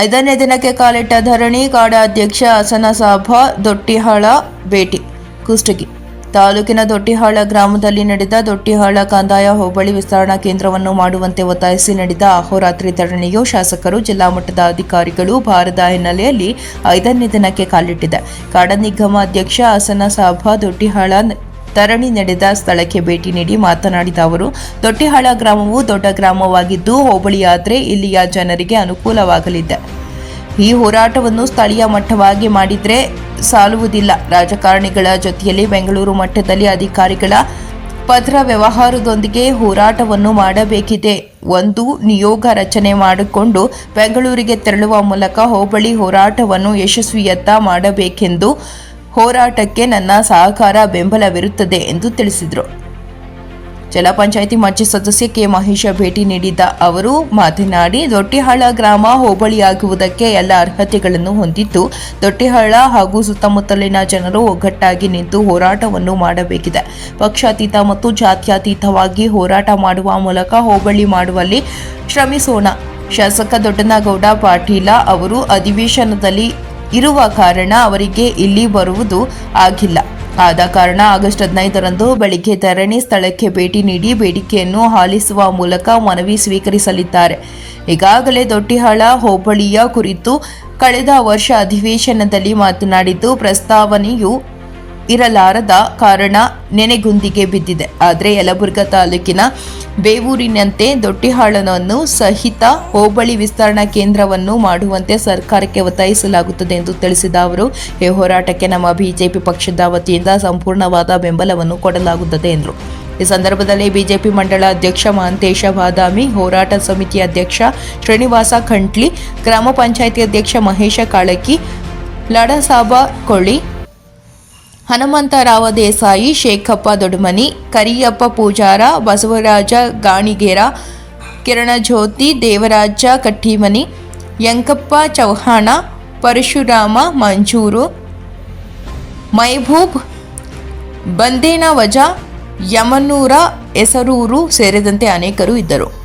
ಐದನೇ ದಿನಕ್ಕೆ ಕಾಲಿಟ್ಟ ಧರಣಿ ಕಾಡ ಅಧ್ಯಕ್ಷ ಹಸನ ಸಾಬ ದೊಟ್ಟಿಹಾಳ ಭೇಟಿ, ಕುಷ್ಟಗಿ. ತಾಲೂಕಿನ ದೊಟ್ಟಿಹಾಳ ಗ್ರಾಮದಲ್ಲಿ ನಡೆದ ದೊಟ್ಟಿಹಾಳ ಕಂದಾಯ ಹೋಬಳಿ ವಿಸ್ತರಣಾ ಕೇಂದ್ರವನ್ನು ಮಾಡುವಂತೆ ಒತ್ತಾಯಿಸಿ ನಡೆದ ಅಹೋರಾತ್ರಿ ಧರಣಿಯು ಶಾಸಕರು, ಜಿಲ್ಲಾ ಮಟ್ಟದ ಅಧಿಕಾರಿಗಳು ಭಾರದ ಹಿನ್ನೆಲೆಯಲ್ಲಿ ಐದನೇ ದಿನಕ್ಕೆ ಕಾಲಿಟ್ಟಿದೆ. ಕಾಡ ನಿಗಮ ಅಧ್ಯಕ್ಷ ಹಸನ ದೊಟ್ಟಿಹಾಳ ಧರಣಿ ನಡೆದ ಸ್ಥಳಕ್ಕೆ ಭೇಟಿ ನೀಡಿ ಮಾತನಾಡಿದ ಅವರು, ತೊಟ್ಟಿಹಾಳ ಗ್ರಾಮವು ದೊಡ್ಡ ಗ್ರಾಮವಾಗಿದ್ದು ಹೋಬಳಿಯಾದರೆ ಇಲ್ಲಿಯ ಜನರಿಗೆ ಅನುಕೂಲವಾಗಲಿದೆ. ಈ ಹೋರಾಟವನ್ನು ಸ್ಥಳೀಯ ಮಟ್ಟವಾಗಿ ಮಾಡಿದರೆ ಸಾಲುವುದಿಲ್ಲ. ರಾಜಕಾರಣಿಗಳ ಜೊತೆಯಲ್ಲಿ ಬೆಂಗಳೂರು ಮಟ್ಟದಲ್ಲಿ ಅಧಿಕಾರಿಗಳ ಪತ್ರ ವ್ಯವಹಾರದೊಂದಿಗೆ ಹೋರಾಟವನ್ನು ಮಾಡಬೇಕಿದೆ. ಒಂದು ನಿಯೋಗ ರಚನೆ ಮಾಡಿಕೊಂಡು ಬೆಂಗಳೂರಿಗೆ ತೆರಳುವ ಮೂಲಕ ಹೋಬಳಿ ಹೋರಾಟವನ್ನು ಯಶಸ್ವಿಯತ್ತ ಮಾಡಬೇಕೆಂದು ಹೋರಾಟಕ್ಕೆ ನನ್ನ ಸಹಕಾರ ಬೆಂಬಲವಿರುತ್ತದೆ ಎಂದು ತಿಳಿಸಿದರು. ಜಿಲ್ಲಾ ಪಂಚಾಯಿತಿ ಮಾಜಿ ಸದಸ್ಯ ಕೆ ಮಹೇಶ ಭೇಟಿ ನೀಡಿದ್ದ ಅವರು ಮಾತನಾಡಿ ದೊಟ್ಟಿಹಾಳ ಗ್ರಾಮ ಹೋಬಳಿಯಾಗುವುದಕ್ಕೆ ಎಲ್ಲ ಅರ್ಹತೆಗಳನ್ನು ಹೊಂದಿದ್ದು ದೊಟ್ಟಿಹಾಳ ಹಾಗೂ ಸುತ್ತಮುತ್ತಲಿನ ಜನರು ಒಗ್ಗಟ್ಟಾಗಿ ನಿಂತು ಹೋರಾಟವನ್ನು ಮಾಡಬೇಕಿದೆ. ಪಕ್ಷಾತೀತ ಮತ್ತು ಜಾತ್ಯಾತೀತವಾಗಿ ಹೋರಾಟ ಮಾಡುವ ಮೂಲಕ ಹೋಬಳಿ ಮಾಡುವಲ್ಲಿ ಶ್ರಮಿಸೋಣ. ಶಾಸಕ ದೊಡ್ಡನಗೌಡ ಪಾಟೀಲ ಅವರು ಅಧಿವೇಶನದಲ್ಲಿ ಇರುವ ಕಾರಣ ಅವರಿಗೆ ಇಲ್ಲಿ ಬರುವುದು ಆಗಿಲ್ಲ. ಆದ ಕಾರಣ ಆಗಸ್ಟ್ ಹದಿನೈದರಂದು ಬೆಳಿಗ್ಗೆ ಧರಣಿ ಸ್ಥಳಕ್ಕೆ ಭೇಟಿ ನೀಡಿ ಬೇಡಿಕೆಯನ್ನು ಆಲಿಸುವ ಮೂಲಕ ಮನವಿ ಸ್ವೀಕರಿಸಲಿದ್ದಾರೆ. ಈಗಾಗಲೇ ದೊಡ್ಡಿಹಾಳ ಹೋಬಳಿಯ ಕುರಿತು ಕಳೆದ ವರ್ಷ ಅಧಿವೇಶನದಲ್ಲಿ ಮಾತನಾಡಿದ್ದು, ಪ್ರಸ್ತಾವನೆಯು ಇರಲಾರದ ಕಾರಣ ನೆನೆಗುಂದಿಗೆ ಬಿದ್ದಿದೆ. ಆದರೆ ಯಲಬುರ್ಗಾ ತಾಲೂಕಿನ ಬೇವೂರಿನಂತೆ ದೊಟ್ಟಿಹಾಳನನ್ನು ಸಹಿತ ಹೋಬಳಿ ವಿಸ್ತರಣಾ ಕೇಂದ್ರವನ್ನು ಮಾಡುವಂತೆ ಸರ್ಕಾರಕ್ಕೆ ಒತ್ತಾಯಿಸಲಾಗುತ್ತದೆ ಎಂದು ತಿಳಿಸಿದ ಅವರು, ಈ ಹೋರಾಟಕ್ಕೆ ನಮ್ಮ ಬಿಜೆಪಿ ಪಕ್ಷದ ವತಿಯಿಂದ ಸಂಪೂರ್ಣವಾದ ಬೆಂಬಲವನ್ನು ಕೊಡಲಾಗುತ್ತದೆ ಎಂದರು. ಈ ಸಂದರ್ಭದಲ್ಲಿ ಬಿಜೆಪಿ ಮಂಡಳ ಅಧ್ಯಕ್ಷ ಮಹಂತೇಶ ಬಾದಾಮಿ, ಹೋರಾಟ ಸಮಿತಿ ಅಧ್ಯಕ್ಷ ಶ್ರೀನಿವಾಸ ಖಂಟ್ಲಿ, ಗ್ರಾಮ ಪಂಚಾಯಿತಿ ಅಧ್ಯಕ್ಷ ಮಹೇಶ ಕಾಳಕಿ ಲಡಸಾಬ ಕೊಳ್ಳಿ ಹನುಮಂತರಾವ ದೇಸಾಯಿ, ಶೇಖಪ್ಪ ದೊಡ್ಮನಿ, ಕರಿಯಪ್ಪ ಪೂಜಾರ, ಬಸವರಾಜ ಗಾಣಿಗೇರ, ಕಿರಣಜ್ಯೋತಿ, ದೇವರಾಜ ಕಟ್ಟಿಮನಿ, ಯಂಕಪ್ಪ ಚೌಹಾಣ ಪರಶುರಾಮ ಮಂಜೂರು ಮೈಭೂಬ್ ಬಂದೇನ ವಜಾ ಯಮನೂರ, ಹೆಸರೂರು ಸೇರಿದಂತೆ ಅನೇಕರು ಇದ್ದರು.